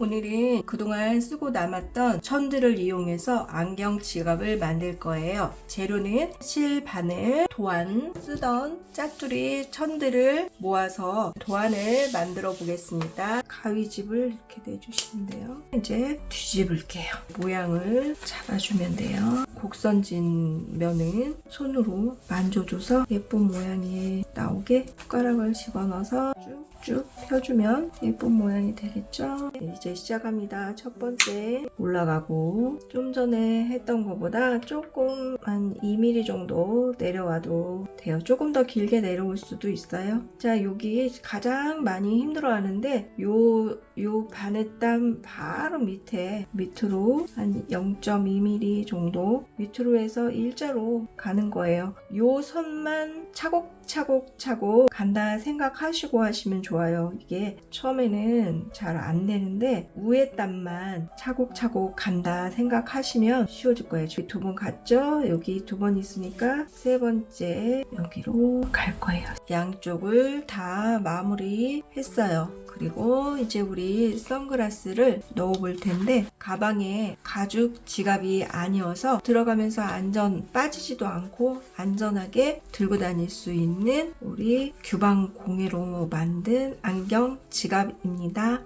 오늘은 그동안 쓰고 남았던 천들을 이용해서 안경 지갑을 만들 거예요. 재료는 실, 바늘, 도안, 쓰던 짜투리 천들을 모아서 도안을 만들어 보겠습니다. 가위집을 이렇게 내주시면 돼요. 이제 뒤집을게요. 모양을 잡아주면 돼요. 곡선진 면은 손으로 만져줘서 예쁜 모양이 나오게 숟가락을 집어넣어서 쭉쭉 펴주면 예쁜 모양이 되겠죠? 네, 이제 시작합니다. 첫 번째 올라가고 좀 전에 했던 것보다 조금 한 2mm 정도 내려와도 돼요. 조금 더 길게 내려올 수도 있어요. 자, 여기 가장 많이 힘들어 하는데 요, 요 바늘땀 바로 밑에 밑으로 한 0.2mm 정도 밑으로 해서 일자로 가는 거예요. 요 선만 차곡차곡 차곡 간다 생각하시고 하시면 좋아요. 이게 처음에는 잘 안 되는데 위에 땀만 차곡차곡 간다 생각하시면 쉬워질 거예요. 두 번 갔죠? 여기 두 번 있으니까 세 번째 여기로 갈 거예요. 양쪽을 다 마무리 했어요. 그리고 이제 우리 선글라스를 넣어 볼 텐데 가방에 가죽 지갑이 아니어서 들어가면서 안전 빠지지도 않고 안전하게 들고 다닐 수 있는 우리 규방 공예로 만든 안경 지갑입니다.